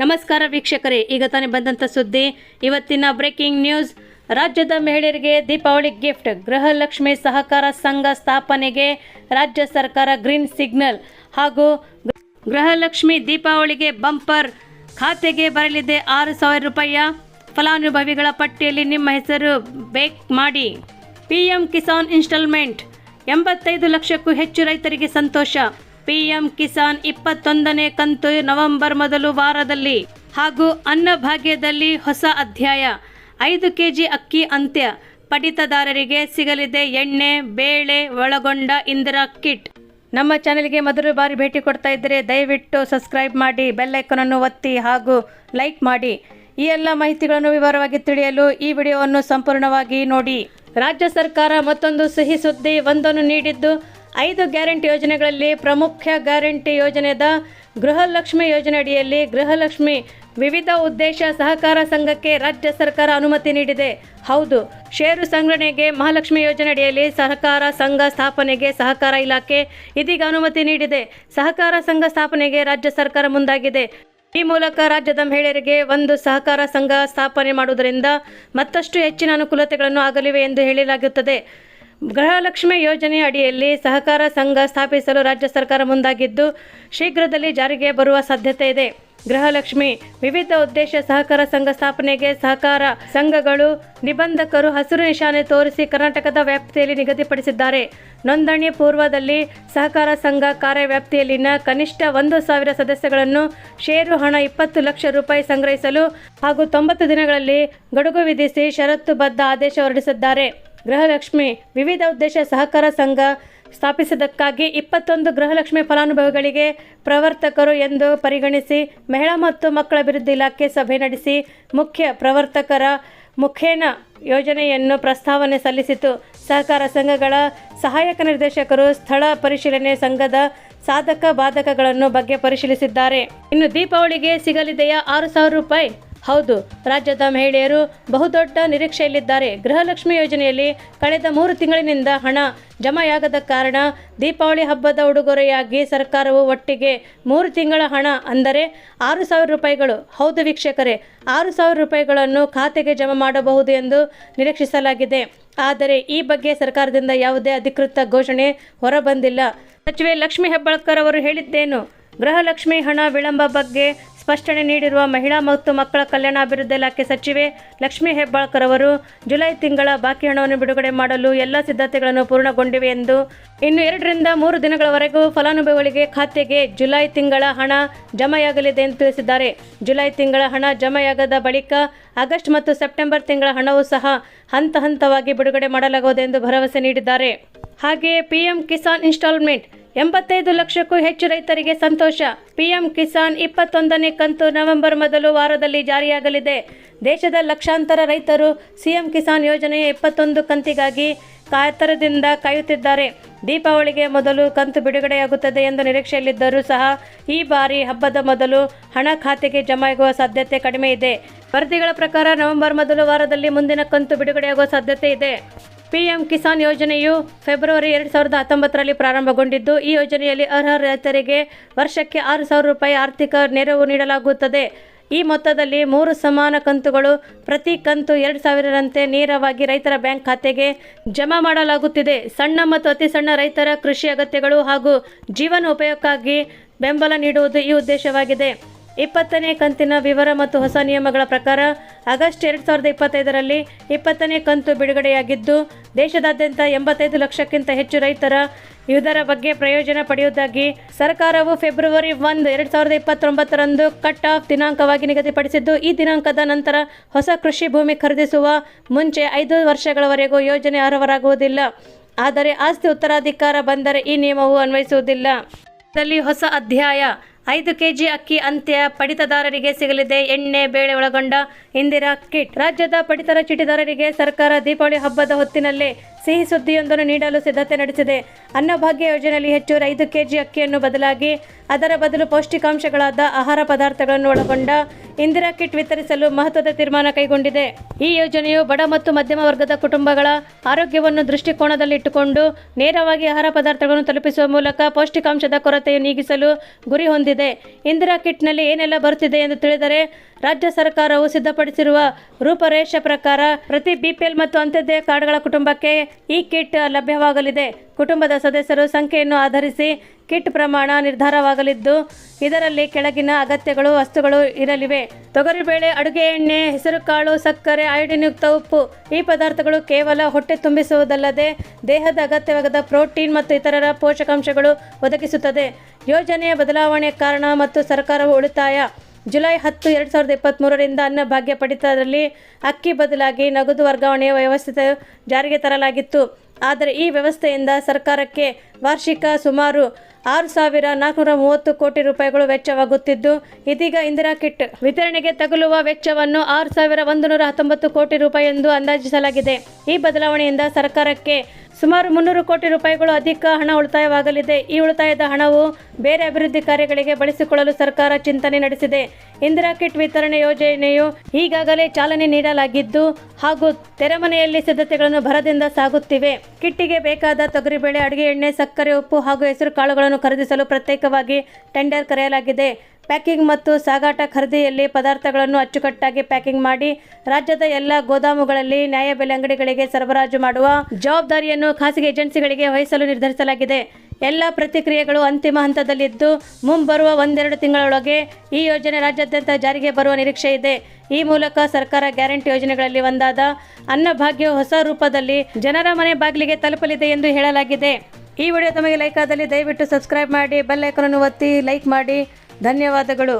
ನಮಸ್ಕಾರ ವೀಕ್ಷಕರೇ, ಈಗ ತಾನೇ ಬಂದಂಥ ಸುದ್ದಿ. ಇವತ್ತಿನ ಬ್ರೇಕಿಂಗ್ ನ್ಯೂಸ್ ರಾಜ್ಯದ ಮಹಿಳೆಯರಿಗೆ ದೀಪಾವಳಿ ಗಿಫ್ಟ್ ಗೃಹಲಕ್ಷ್ಮಿ ಸಹಕಾರ ಸಂಘ ಸ್ಥಾಪನೆಗೆ ರಾಜ್ಯ ಸರ್ಕಾರ ಗ್ರೀನ್ ಸಿಗ್ನಲ್ ಹಾಗೂ ಗೃಹಲಕ್ಷ್ಮಿ ದೀಪಾವಳಿಗೆ ಬಂಪರ್ ಖಾತೆಗೆ ಬರಲಿದೆ ಆರು ಸಾವಿರ ರೂಪಾಯಿಯ ಫಲಾನುಭವಿಗಳ ಪಟ್ಟಿಯಲ್ಲಿ ನಿಮ್ಮ ಹೆಸರು ಬೇಕ್ ಮಾಡಿ. ಪಿಎಂ ಕಿಸಾನ್ ಇನ್ಸ್ಟಾಲ್ಮೆಂಟ್ ಎಂಬತ್ತೈದು ಲಕ್ಷಕ್ಕೂ ಹೆಚ್ಚು ರೈತರಿಗೆ ಸಂತೋಷ. ಪಿಎಂ ಕಿಸಾನ್ ಇಪ್ಪತ್ತೊಂದನೇ ಕಂತು ನವೆಂಬರ್ ಮೊದಲು ವಾರದಲ್ಲಿ ಹಾಗೂ ಅನ್ನಭಾಗ್ಯದಲ್ಲಿ ಹೊಸ ಅಧ್ಯಾಯ. ಐದು ಕೆಜಿ ಅಕ್ಕಿ ಅಂತ್ಯ. ಪಡಿತದಾರರಿಗೆ ಸಿಗಲಿದೆ ಎಣ್ಣೆ, ಬೇಳೆ, ಒಳಗೊಂಡ ಇಂದಿರಾ ಕಿಟ್. ನಮ್ಮ ಚಾನೆಲ್ಗೆ ಮೊದಲು ಬಾರಿ ಭೇಟಿ ಕೊಡ್ತಾ ಇದ್ದರೆ ದಯವಿಟ್ಟು ಸಬ್ಸ್ಕ್ರೈಬ್ ಮಾಡಿ ಬೆಲ್ಲೈಕನನ್ನು ಒತ್ತಿ ಹಾಗೂ ಲೈಕ್ ಮಾಡಿ. ಈ ಎಲ್ಲ ಮಾಹಿತಿಗಳನ್ನು ವಿವರವಾಗಿ ತಿಳಿಯಲು ಈ ವಿಡಿಯೋವನ್ನು ಸಂಪೂರ್ಣವಾಗಿ ನೋಡಿ. ರಾಜ್ಯ ಸರ್ಕಾರ ಮತ್ತೊಂದು ಸಿಹಿ ಸುದ್ದಿ ಒಂದನ್ನು ನೀಡಿದ್ದು ಐದು ಗ್ಯಾರಂಟಿ ಯೋಜನೆಗಳಲ್ಲಿ ಪ್ರಮುಖ ಗ್ಯಾರಂಟಿ ಯೋಜನೆದ ಗೃಹಲಕ್ಷ್ಮಿ ಯೋಜನೆ ಅಡಿಯಲ್ಲಿ ಗೃಹಲಕ್ಷ್ಮಿ ವಿವಿಧ ಉದ್ದೇಶ ಸಹಕಾರ ಸಂಘಕ್ಕೆ ರಾಜ್ಯ ಸರ್ಕಾರ ಅನುಮತಿ ನೀಡಿದೆ. ಹೌದು, ಷೇರು ಸಂಗ್ರಹಣೆಗೆ ಮಹಾಲಕ್ಷ್ಮಿ ಯೋಜನೆ ಅಡಿಯಲ್ಲಿ ಸಹಕಾರ ಸಂಘ ಸ್ಥಾಪನೆಗೆ ಸಹಕಾರ ಇಲಾಖೆ ಇದೀಗ ಅನುಮತಿ ನೀಡಿದೆ. ಸಹಕಾರ ಸಂಘ ಸ್ಥಾಪನೆಗೆ ರಾಜ್ಯ ಸರ್ಕಾರ ಮುಂದಾಗಿದೆ. ಈ ಮೂಲಕ ರಾಜ್ಯದ ಮಹಿಳೆಯರಿಗೆ ಒಂದು ಸಹಕಾರ ಸಂಘ ಸ್ಥಾಪನೆ ಮಾಡುವುದರಿಂದ ಮತ್ತಷ್ಟು ಹೆಚ್ಚಿನ ಅನುಕೂಲತೆಗಳನ್ನು ಆಗಲಿವೆ ಎಂದು ಹೇಳಲಾಗುತ್ತದೆ. ಗೃಹಲಕ್ಷ್ಮಿ ಯೋಜನೆ ಅಡಿಯಲ್ಲಿ ಸಹಕಾರ ಸಂಘ ಸ್ಥಾಪಿಸಲು ರಾಜ್ಯ ಸರ್ಕಾರ ಮುಂದಾಗಿದ್ದು, ಶೀಘ್ರದಲ್ಲಿ ಜಾರಿಗೆ ಬರುವ ಸಾಧ್ಯತೆ ಇದೆ. ಗೃಹಲಕ್ಷ್ಮಿ ವಿವಿಧ ಉದ್ದೇಶ ಸಹಕಾರ ಸಂಘ ಸ್ಥಾಪನೆಗೆ ಸಹಕಾರ ಸಂಘಗಳು, ನಿಬಂಧಕರು ಹಸಿರು ನಿಶಾನೆ ತೋರಿಸಿ ಕರ್ನಾಟಕದ ವ್ಯಾಪ್ತಿಯಲ್ಲಿ ನಿಗದಿಪಡಿಸಿದ್ದಾರೆ. ನೋಂದಣಿ ಪೂರ್ವದಲ್ಲಿ ಸಹಕಾರ ಸಂಘ ಕಾರ್ಯವ್ಯಾಪ್ತಿಯಲ್ಲಿನ ಕನಿಷ್ಠ ಒಂದು ಸಾವಿರ ಸದಸ್ಯಗಳನ್ನು ಷೇರು ಹಣ ಇಪ್ಪತ್ತು ಲಕ್ಷ ರೂಪಾಯಿ ಸಂಗ್ರಹಿಸಲು ಹಾಗೂ ತೊಂಬತ್ತು ದಿನಗಳಲ್ಲಿ ಗಡುಗು ವಿಧಿಸಿ ಷರತ್ತುಬದ್ಧ ಆದೇಶ ಹೊರಡಿಸಿದ್ದಾರೆ. ಗೃಹಲಕ್ಷ್ಮಿ ವಿವಿಧ ಉದ್ದೇಶ ಸಹಕಾರ ಸಂಘ ಸ್ಥಾಪಿಸಿದ್ದಕ್ಕಾಗಿ ಇಪ್ಪತ್ತೊಂದು ಗೃಹಲಕ್ಷ್ಮಿ ಫಲಾನುಭವಿಗಳಿಗೆ ಪ್ರವರ್ತಕರು ಎಂದು ಪರಿಗಣಿಸಿ ಮಹಿಳಾ ಮತ್ತು ಮಕ್ಕಳ ಅಭಿವೃದ್ಧಿ ಇಲಾಖೆ ಸಭೆ ನಡೆಸಿ ಮುಖ್ಯ ಪ್ರವರ್ತಕರ ಮುಖೇನ ಯೋಜನೆಯನ್ನು ಪ್ರಸ್ತಾವನೆ ಸಲ್ಲಿಸಿತು. ಸಹಕಾರ ಸಂಘಗಳ ಸಹಾಯಕ ನಿರ್ದೇಶಕರು ಸ್ಥಳ ಪರಿಶೀಲನೆ ಸಂಘದ ಸಾಧಕ ಬಾಧಕಗಳನ್ನು ಬಗ್ಗೆ ಪರಿಶೀಲಿಸಿದ್ದಾರೆ. ಇನ್ನು ದೀಪಾವಳಿಗೆ ಸಿಗಲಿದೆಯಾ ಆರು ಸಾವಿರ ರೂಪಾಯಿ? ಹೌದು, ರಾಜ್ಯದ ಮಹಿಳೆಯರು ಬಹುದೊಡ್ಡ ನಿರೀಕ್ಷೆಯಲ್ಲಿದ್ದಾರೆ. ಗೃಹಲಕ್ಷ್ಮಿ ಯೋಜನೆಯಲ್ಲಿ ಕಳೆದ ಮೂರು ತಿಂಗಳಿನಿಂದ ಹಣ ಜಮೆಯಾಗದ ಕಾರಣ ದೀಪಾವಳಿ ಹಬ್ಬದ ಉಡುಗೊರೆಯಾಗಿ ಸರ್ಕಾರವು ಒಟ್ಟಿಗೆ ಮೂರು ತಿಂಗಳ ಹಣ ಅಂದರೆ ಆರು ಸಾವಿರ ರೂಪಾಯಿಗಳು. ಹೌದು ವೀಕ್ಷಕರೇ, ಆರು ಸಾವಿರ ರೂಪಾಯಿಗಳನ್ನು ಖಾತೆಗೆ ಜಮಾ ಮಾಡಬಹುದು ಎಂದು ನಿರೀಕ್ಷಿಸಲಾಗಿದೆ. ಆದರೆ ಈ ಬಗ್ಗೆ ಸರ್ಕಾರದಿಂದ ಯಾವುದೇ ಅಧಿಕೃತ ಘೋಷಣೆ ಹೊರಬಂದಿಲ್ಲ. ಸಚಿವೆ ಲಕ್ಷ್ಮೀ ಹೆಬ್ಬಾಳ್ಕರ್ ಅವರು ಹೇಳಿದ್ದೇನು? ಗೃಹಲಕ್ಷ್ಮಿ ಹಣ ವಿಳಂಬ ಬಗ್ಗೆ ಸ್ಪಷ್ಟನೆ ನೀಡಿರುವ ಮಹಿಳಾ ಮತ್ತು ಮಕ್ಕಳ ಕಲ್ಯಾಣಾಭಿವೃದ್ಧಿ ಇಲಾಖೆ ಸಚಿವೆ ಲಕ್ಷ್ಮೀ ಹೆಬ್ಬಾಳ್ಕರ್ ಅವರು, ಜುಲೈ ತಿಂಗಳ ಬಾಕಿ ಹಣವನ್ನು ಬಿಡುಗಡೆ ಮಾಡಲು ಎಲ್ಲ ಸಿದ್ಧತೆಗಳನ್ನು ಪೂರ್ಣಗೊಂಡಿವೆ ಎಂದು. ಇನ್ನು ಎರಡರಿಂದ ಮೂರು ದಿನಗಳವರೆಗೂ ಫಲಾನುಭವಿಗಳಿಗೆ ಖಾತೆಗೆ ಜುಲೈ ತಿಂಗಳ ಹಣ ಜಮೆಯಾಗಲಿದೆ ಎಂದು ತಿಳಿಸಿದ್ದಾರೆ. ಜುಲೈ ತಿಂಗಳ ಹಣ ಜಮೆಯಾಗದ ಬಳಿಕ ಆಗಸ್ಟ್ ಮತ್ತು ಸೆಪ್ಟೆಂಬರ್ ತಿಂಗಳ ಹಣವೂ ಸಹ ಹಂತ ಹಂತವಾಗಿ ಬಿಡುಗಡೆ ಮಾಡಲಾಗುವುದು ಎಂದು ಭರವಸೆ ನೀಡಿದ್ದಾರೆ. ಹಾಗೆಯೇ ಪಿಎಂ ಕಿಸಾನ್ ಇನ್ಸ್ಟಾಲ್ಮೆಂಟ್ ಎಂಬತ್ತೈದು ಲಕ್ಷಕ್ಕೂ ಹೆಚ್ಚು ರೈತರಿಗೆ ಸಂತೋಷ. ಪಿಎಂ ಕಿಸಾನ್ ಇಪ್ಪತ್ತೊಂದನೇ ಕಂತು ನವೆಂಬರ್ ಮೊದಲು ವಾರದಲ್ಲಿ ಜಾರಿಯಾಗಲಿದೆ. ದೇಶದ ಲಕ್ಷಾಂತರ ರೈತರು ಸಿಎಂ ಕಿಸಾನ್ ಯೋಜನೆಯ ಇಪ್ಪತ್ತೊಂದು ಕಂತಿಗಾಗಿ ಕಾತರದಿಂದ ಕಾಯುತ್ತಿದ್ದಾರೆ. ದೀಪಾವಳಿಗೆ ಮೊದಲು ಕಂತು ಬಿಡುಗಡೆಯಾಗುತ್ತದೆ ಎಂದು ನಿರೀಕ್ಷೆಯಲ್ಲಿದ್ದರೂ ಸಹ ಈ ಬಾರಿ ಹಬ್ಬದ ಮೊದಲು ಹಣ ಖಾತೆಗೆ ಜಮಾಗುವ ಸಾಧ್ಯತೆ ಕಡಿಮೆ ಇದೆ. ವರದಿಗಳ ಪ್ರಕಾರ ನವೆಂಬರ್ ಮೊದಲು ವಾರದಲ್ಲಿ ಮುಂದಿನ ಕಂತು ಬಿಡುಗಡೆಯಾಗುವ ಸಾಧ್ಯತೆ ಇದೆ. ಪಿಎಂ ಕಿಸಾನ್ ಯೋಜನೆಯು ಫೆಬ್ರವರಿ ಎರಡು ಸಾವಿರದ ಹತ್ತೊಂಬತ್ತರಲ್ಲಿ ಪ್ರಾರಂಭಗೊಂಡಿದ್ದು, ಈ ಯೋಜನೆಯಲ್ಲಿ ಅರ್ಹ ರೈತರಿಗೆ ವರ್ಷಕ್ಕೆ ಆರು ಸಾವಿರ ರೂಪಾಯಿ ಆರ್ಥಿಕ ನೆರವು ನೀಡಲಾಗುತ್ತದೆ. ಈ ಮೊತ್ತದಲ್ಲಿ ಮೂರು ಸಮಾನ ಕಂತುಗಳು, ಪ್ರತಿ ಕಂತು ಎರಡು ಸಾವಿರರಂತೆ ನೇರವಾಗಿ ರೈತರ ಬ್ಯಾಂಕ್ ಖಾತೆಗೆ ಜಮಾ ಮಾಡಲಾಗುತ್ತಿದೆ. ಸಣ್ಣ ಮತ್ತು ಅತಿ ಸಣ್ಣ ರೈತರ ಕೃಷಿ ಅಗತ್ಯಗಳು ಹಾಗೂ ಜೀವನ ಬೆಂಬಲ ನೀಡುವುದು ಈ ಉದ್ದೇಶವಾಗಿದೆ. ಇಪ್ಪತ್ತನೇ ಕಂತಿನ ವಿವರ ಮತ್ತು ಹೊಸ ನಿಯಮಗಳ ಪ್ರಕಾರ ಆಗಸ್ಟ್ ಎರಡು ಸಾವಿರದ ಇಪ್ಪತ್ತೈದರಲ್ಲಿ ಇಪ್ಪತ್ತನೇ ಕಂತು ಬಿಡುಗಡೆಯಾಗಿದ್ದು, ದೇಶದಾದ್ಯಂತ ಎಂಬತ್ತೈದು ಲಕ್ಷಕ್ಕಿಂತ ಹೆಚ್ಚು ರೈತರ ಇದರ ಬಗ್ಗೆ ಪ್ರಯೋಜನ ಪಡೆಯುವುದಾಗಿ ಸರ್ಕಾರವು ಫೆಬ್ರವರಿ ಒಂದು ಎರಡು ಸಾವಿರದ ಇಪ್ಪತ್ತೊಂಬತ್ತರಂದು ಕಟ್ ಆಫ್ ದಿನಾಂಕವಾಗಿ ನಿಗದಿಪಡಿಸಿದ್ದು, ಈ ದಿನಾಂಕದ ನಂತರ ಹೊಸ ಕೃಷಿ ಭೂಮಿ ಖರೀದಿಸುವ ಮುಂಚೆ ಐದು ವರ್ಷಗಳವರೆಗೂ ಯೋಜನೆ ಆರವರಾಗುವುದಿಲ್ಲ ಆದರೆ ಆಸ್ತಿ ಉತ್ತರಾಧಿಕಾರ ಬಂದರೆ ಈ ನಿಯಮವು ಅನ್ವಯಿಸುವುದಿಲ್ಲ. ದಲ್ಲಿ ಹೊಸ ಅಧ್ಯಾಯ ಐದು ಕೆಜಿ ಅಕ್ಕಿ ಅಂತ್ಯ ಪಡಿತದಾರರಿಗೆ ಸಿಗಲಿದೆ. ಎಣ್ಣೆ ಬೇಳೆ ಒಳಗೊಂಡ ಇಂದಿರಾ ಕಿಟ್. ರಾಜ್ಯದ ಪಡಿತರ ಚೀಟಿದಾರರಿಗೆ ಸರ್ಕಾರ ದೀಪಾವಳಿ ಹಬ್ಬದ ಹೊತ್ತಿನಲ್ಲೇ ಸಿಹಿ ಸುದ್ದಿಯೊಂದನ್ನು ನೀಡಲು ಸಿದ್ಧತೆ ನಡೆಸಿದೆ. ಅನ್ನಭಾಗ್ಯ ಯೋಜನೆಯಲ್ಲಿ ಹೆಚ್ಚು ಐದು ಕೆಜಿ ಅಕ್ಕಿಯನ್ನು ಬದಲಾಗಿ ಅದರ ಬದಲು ಪೌಷ್ಟಿಕಾಂಶಗಳಾದ ಆಹಾರ ಪದಾರ್ಥಗಳನ್ನು ಒಳಗೊಂಡ ಇಂದಿರಾ ಕಿಟ್ ವಿತರಿಸಲು ಮಹತ್ವದ ತೀರ್ಮಾನ ಕೈಗೊಂಡಿದೆ. ಈ ಯೋಜನೆಯು ಬಡ ಮತ್ತು ಮಧ್ಯಮ ವರ್ಗದ ಕುಟುಂಬಗಳ ಆರೋಗ್ಯವನ್ನು ದೃಷ್ಟಿಕೋನದಲ್ಲಿಟ್ಟುಕೊಂಡು ನೇರವಾಗಿ ಆಹಾರ ಪದಾರ್ಥಗಳನ್ನು ತಲುಪಿಸುವ ಮೂಲಕ ಪೌಷ್ಟಿಕಾಂಶದ ಕೊರತೆಯನ್ನು ನೀಗಿಸಲು ಗುರಿ ಹೊಂದಿದೆ. ಇಂದಿರಾ ಕಿಟ್ನಲ್ಲಿ ಏನೆಲ್ಲ ಬರುತ್ತಿದೆ ಎಂದು ತಿಳಿದರೆ, ರಾಜ್ಯ ಸರ್ಕಾರವು ಸಿದ್ಧಪಡಿಸಿರುವ ರೂಪರೇಷ ಪ್ರಕಾರ ಪ್ರತಿ ಬಿಪಿಎಲ್ ಮತ್ತು ಅಂತ್ಯೋದಯ ಕಾರ್ಡ್ಗಳ ಕುಟುಂಬಕ್ಕೆ ಈ ಕಿಟ್ ಲಭ್ಯವಾಗಲಿದೆ. ಕುಟುಂಬದ ಸದಸ್ಯರು ಸಂಖ್ಯೆಯನ್ನು ಆಧರಿಸಿ ಕಿಟ್ ಪ್ರಮಾಣ ನಿರ್ಧಾರವಾಗಲಿದ್ದು, ಇದರಲ್ಲಿ ಕೆಳಗಿನ ಅಗತ್ಯಗಳು, ವಸ್ತುಗಳು ಇರಲಿವೆ. ತೊಗರಿಬೇಳೆ ಅಡುಗೆ ಎಣ್ಣೆ, ಹೆಸರುಕಾಳು, ಸಕ್ಕರೆ ಅಯೋಡಿನ್ಯುಕ್ತ ಉಪ್ಪು ಈ ಪದಾರ್ಥಗಳು ಕೇವಲ ಹೊಟ್ಟೆ ತುಂಬಿಸುವುದಲ್ಲದೆ ದೇಹದ ಅಗತ್ಯವಾಗದ ಪ್ರೋಟೀನ್ ಮತ್ತು ಇತರರ ಪೋಷಕಾಂಶಗಳು ಒದಗಿಸುತ್ತದೆ. ಯೋಜನೆಯ ಬದಲಾವಣೆಯ ಕಾರಣ ಮತ್ತು ಸರ್ಕಾರವು ಉಳಿತಾಯ. ಜುಲೈ ಹತ್ತು, ಎರಡು ಸಾವಿರದ ಇಪ್ಪತ್ತ್ಮೂರರಿಂದ ಅನ್ನಭಾಗ್ಯ ಪಡಿತದಲ್ಲಿ ಅಕ್ಕಿ ಬದಲಾಗಿ ನಗದು ವರ್ಗಾವಣೆಯ ವ್ಯವಸ್ಥೆ ಜಾರಿಗೆ ತರಲಾಗಿತ್ತು. ಆದರೆ ಈ ವ್ಯವಸ್ಥೆಯಿಂದ ಸರ್ಕಾರಕ್ಕೆ ವಾರ್ಷಿಕ ಸುಮಾರು ಆರು ಸಾವಿರ ನಾಲ್ಕುನೂರ ಮೂವತ್ತು ಕೋಟಿ ರೂಪಾಯಿಗಳು ವೆಚ್ಚವಾಗುತ್ತಿದ್ದು, ಇದೀಗ ಇಂದಿರಾ ಕಿಟ್ ವಿತರಣೆಗೆ ತಗುಲುವ ವೆಚ್ಚವನ್ನು ಆರು ಸಾವಿರ ಒಂದು ನೂರ ಹತ್ತೊಂಬತ್ತು ಕೋಟಿ ರೂಪಾಯಿ ಎಂದು ಅಂದಾಜಿಸಲಾಗಿದೆ. ಈ ಬದಲಾವಣೆಯಿಂದ ಸರ್ಕಾರಕ್ಕೆ ಸುಮಾರು ಮುನ್ನೂರು ಕೋಟಿ ರೂಪಾಯಿಗಳು ಅಧಿಕ ಹಣ ಉಳಿತಾಯವಾಗಲಿದೆ. ಈ ಉಳಿತಾಯದ ಹಣವು ಬೇರೆ ಅಭಿವೃದ್ಧಿ ಕಾರ್ಯಗಳಿಗೆ ಬಳಸಿಕೊಳ್ಳಲು ಸರ್ಕಾರ ಚಿಂತನೆ ನಡೆಸಿದೆ. ಇಂದಿರಾ ಕಿಟ್ ವಿತರಣೆ ಯೋಜನೆಯು ಈಗಾಗಲೇ ಚಾಲನೆ ನೀಡಲಾಗಿದ್ದು, ಹಾಗೂ ತೆರೆಮನೆಯಲ್ಲಿ ಸಿದ್ಧತೆಗಳನ್ನು ಭರದಿಂದ ಸಾಗುತ್ತಿವೆ. ಕಿಟ್ಟಿಗೆ ಬೇಕಾದ ತೊಗರಿಬೇಳೆ, ಅಡುಗೆ ಎಣ್ಣೆ ಸಕ್ಕರೆ, ಉಪ್ಪು ಹಾಗೂ ಹೆಸರು ಕಾಳುಗಳನ್ನು ಖರೀದಿಸಲು ಪ್ರತ್ಯೇಕವಾಗಿ ಟೆಂಡರ್ ಕರೆಯಲಾಗಿದೆ. ಪ್ಯಾಕಿಂಗ್ ಮತ್ತು ಸಾಗಾಟ ಖರೀದಿಯಲ್ಲಿ ಪದಾರ್ಥಗಳನ್ನು ಅಚ್ಚುಕಟ್ಟಾಗಿ ಪ್ಯಾಕಿಂಗ್ ಮಾಡಿ ರಾಜ್ಯದ ಎಲ್ಲ ಗೋದಾಮುಗಳಲ್ಲಿ ನ್ಯಾಯಬೆಲೆ ಅಂಗಡಿಗಳಿಗೆ ಸರಬರಾಜು ಮಾಡುವ ಜವಾಬ್ದಾರಿಯನ್ನು ಖಾಸಗಿ ಏಜೆನ್ಸಿಗಳಿಗೆ ವಹಿಸಲು ನಿರ್ಧರಿಸಲಾಗಿದೆ. ಎಲ್ಲ ಪ್ರತಿಕ್ರಿಯೆಗಳು ಅಂತಿಮ ಹಂತದಲ್ಲಿದ್ದು, ಮುಂಬರುವ ಒಂದೆರಡು ತಿಂಗಳೊಳಗೆ ಈ ಯೋಜನೆ ರಾಜ್ಯಾದ್ಯಂತ ಜಾರಿಗೆ ಬರುವ ನಿರೀಕ್ಷೆ ಇದೆ. ಈ ಮೂಲಕ ಸರ್ಕಾರ ಗ್ಯಾರಂಟಿ ಯೋಜನೆಗಳಲ್ಲಿ ಒಂದಾದ ಅನ್ನಭಾಗ್ಯ ಹೊಸ ರೂಪದಲ್ಲಿ ಜನರ ಮನೆ ಬಾಗಿಲಿಗೆ ತಲುಪಲಿದೆ ಎಂದು ಹೇಳಲಾಗಿದೆ. ಈ ವಿಡಿಯೋ ತಮಗೆ ಲೈಕ್ ಆದಲ್ಲಿ ದಯವಿಟ್ಟು ಸಬ್ಸ್ಕ್ರೈಬ್ ಮಾಡಿ ಬೆಲ್ ಐಕನನ್ನು ಒತ್ತಿ ಲೈಕ್ ಮಾಡಿ. ಧನ್ಯವಾದಗಳು.